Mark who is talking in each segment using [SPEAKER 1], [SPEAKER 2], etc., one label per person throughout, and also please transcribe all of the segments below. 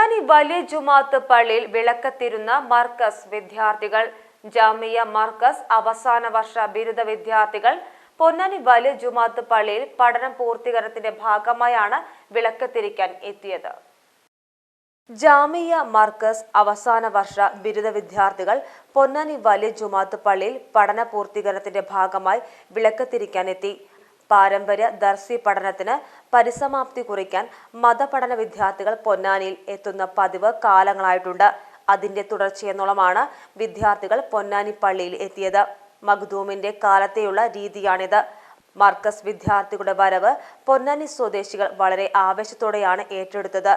[SPEAKER 1] പൊന്നാനി വലിയ ജുമാത്ത് പള്ളിയിൽ വിളക്കത്തിരുന്ന മർക്കസ് വിദ്യാർത്ഥികൾ ജാമിയ മർക്കസ് അവസാന വർഷ ബിരുദ വിദ്യാർത്ഥികൾ പൊന്നാനി വലിയ ജുമാത്ത് പള്ളിയിൽ പഠനം പൂർത്തീകരണത്തിന്റെ ഭാഗമായാണ് വിളക്കത്തിരിക്കാൻ എത്തിയത്. ജാമിയ മർക്കസ് അവസാന വർഷ ബിരുദ വിദ്യാർത്ഥികൾ പൊന്നാനി വലിയ ജുമാത്ത് പള്ളിയിൽ പഠന പൂർത്തീകരണത്തിന്റെ ഭാഗമായി വിളക്കത്തിരിക്കാനെത്തി പാരമ്പര്യ ദർസി പഠനത്തിന് പരിസമാപ്തി കുറിക്കാൻ മതപഠന വിദ്യാർത്ഥികൾ പൊന്നാനിയിൽ എത്തുന്ന പതിവ് കാലങ്ങളായിട്ടുണ്ട്. അതിന്റെ തുടർച്ചയെന്നോളമാണ് വിദ്യാർത്ഥികൾ പൊന്നാനി പള്ളിയിൽ എത്തിയത്. മഖ്ദൂമിന്റെ കാലത്തെയുള്ള രീതിയാണിത്. മർക്കസ് വിദ്യാർത്ഥികളുടെ വരവ് പൊന്നാനി സ്വദേശികൾ വളരെ ആവേശത്തോടെയാണ് ഏറ്റെടുത്തത്.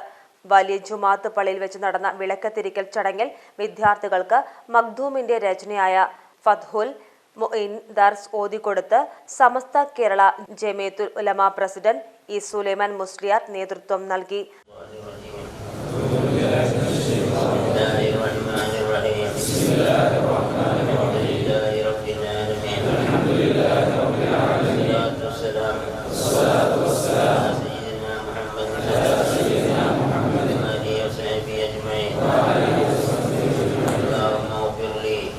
[SPEAKER 1] വലിയ ജുമാത്ത് പള്ളിയിൽ വെച്ച് നടന്ന വിളക്കത്തിരിക്കൽ ചടങ്ങിൽ വിദ്യാർത്ഥികൾക്ക് മഖ്ദൂമിന്റെ രചനയായ ഫത്ഹുൽ ദർസ് ഓതിക്കൊടുത്ത് സമസ്ത കേരള ജമേത്തുൽ ഉലമ പ്രസിഡന്റ് ഇ സുലൈമാൻ മുസ്ലിയാർ നേതൃത്വം നൽകി
[SPEAKER 2] الله الرحمن الرحيم الحمد لله رب العالمين الصلاة والسلام على سيدنا محمد وآله وصحبه أجمعين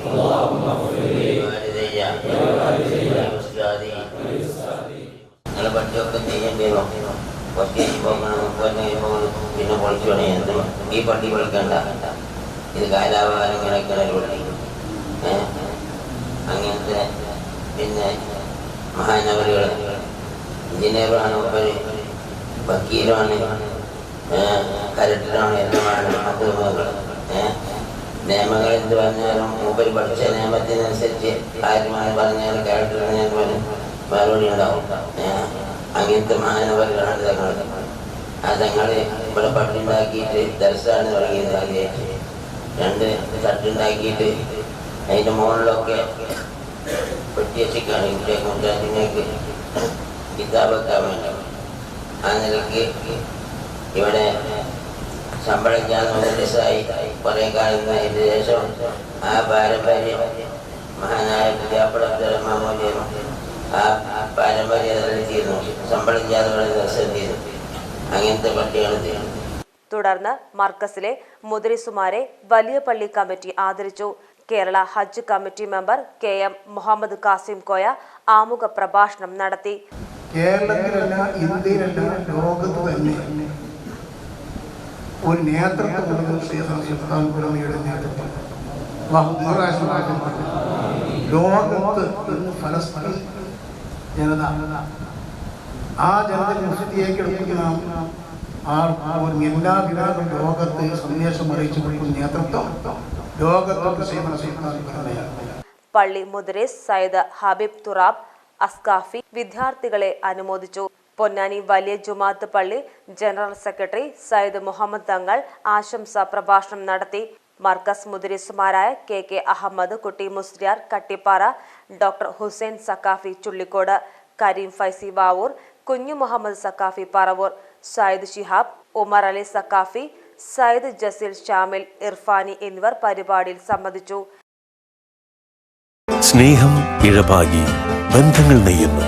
[SPEAKER 2] اللهم اغفر لي നിങ്ങളെ പണ്ടൊക്കെ ചെയ്യേണ്ടി വരും ഒറ്റയ്ക്ക് പോകണം മുപ്പത്തേക്ക് പോകണം പിന്നെ പൊളിച്ചു പണിയുന്നത് ഈ പട്ടി പൊളിക്കണ്ട ഇത് കാലാകാലം കിടക്കുന്ന അങ്ങനത്തെ പിന്നെ മഹാനഗറികൾ എഞ്ചിനീയറാണ് ഒപ്പര് വക്കീലാണ് കലക്ടറാണ് എല്ലാമാണ് മാധ്യമങ്ങൾ ഏഹ് നിയമങ്ങൾ എന്ത് പറഞ്ഞാലും മൂപ്പര് പഠിച്ച നിയമത്തിനനുസരിച്ച് കാര്യമായി പറഞ്ഞാൽ ഞാൻ പോലും മറുപടി ഉണ്ടാവും? അങ്ങനത്തെ മഹാനഗരികളാണ് തങ്ങൾ ആ തങ്ങൾ ഇവിടെ പട്ടുണ്ടാക്കിയിട്ട് ദർശനം തുടങ്ങിയത് ആദ്യമായിട്ട്. രണ്ട് തട്ടുണ്ടാക്കിയിട്ട് അതിന്റെ മുകളിലൊക്കെ വെട്ടിയച്ചിക്കാണ് ഇവിടെ കുട്ടികൾക്ക് കിതാബെക്കാൻ വേണ്ടി ആ നിലയ്ക്ക് ഇവിടെ ചെയ്യാൻ മുതലിസായി കുറേ കാലം അതിന് ശേഷം ആ പാരമ്പര്യം മഹാനായ വിദ്യാപടമൂല്യം ആ പാരമ്പര്യം നിലനിർത്തിയിരുന്നു ദിവസം ചെയ്തു? അങ്ങനത്തെ പട്ടിയാണ്
[SPEAKER 1] തുടർന്ന് മർക്കസിലെ മുദ്രിസുമാരെ വലിയ പള്ളി കമ്മിറ്റി ആദരിച്ചു. Kerala Hajj committee member K M Muhammad Kasim Koya ആമുഖ പ്രഭാഷണം നടത്തി.
[SPEAKER 3] കേരളത്തിലല്ല ഇന്ത്യയിലല്ല ലോകത്ത് തന്നെ ഒരു നേതൃത്വം പുരമയുടെ നേതൃത്വം. ലോകത്ത് ഇന്ന് ഫലസ്തീൻ ജനത. ആ ജനത മുസ്ലിയേക്ക് എടുക്കുന്ന ആ ഒരു എല്ലാ വിഭാഗം ലോകത്ത് സന്ദേശം അറിയിച്ചു കൊടുക്കുന്ന നേതൃത്വം. ലോകത്തോട് സേവന പുരമയാണ്
[SPEAKER 1] പള്ളി മുദ്രേസ് സയ്യിദ് ഹബീബ് തുറാബ് അസ്കാഫി വിദ്യാർത്ഥികളെ അനുമോദിച്ചു. പൊന്നാനി വലിയ ജുമാത്ത് പള്ളി ജനറൽ സെക്രട്ടറി സയ്യിദ് മുഹമ്മദ് തങ്ങൾ ആശംസാ പ്രഭാഷണം നടത്തി. Markaz മുദ്രിസുമാരായ K K Ahmad Kutty Musliyar Kattippara doctor Hussain Saqafi Chullikode Kareem Faizy Vavoor Kunhu Muhammad Saqafi Paravur Sayyid Shihab Umar Ali Saqafi Sayyid Jaseel Shamil Irfani എന്നിവർ പരിപാടിയിൽ സംബന്ധിച്ചു.
[SPEAKER 4] സ്നേഹം ഇഴപാകി ബന്ധങ്ങൾ നെയ്യുന്നു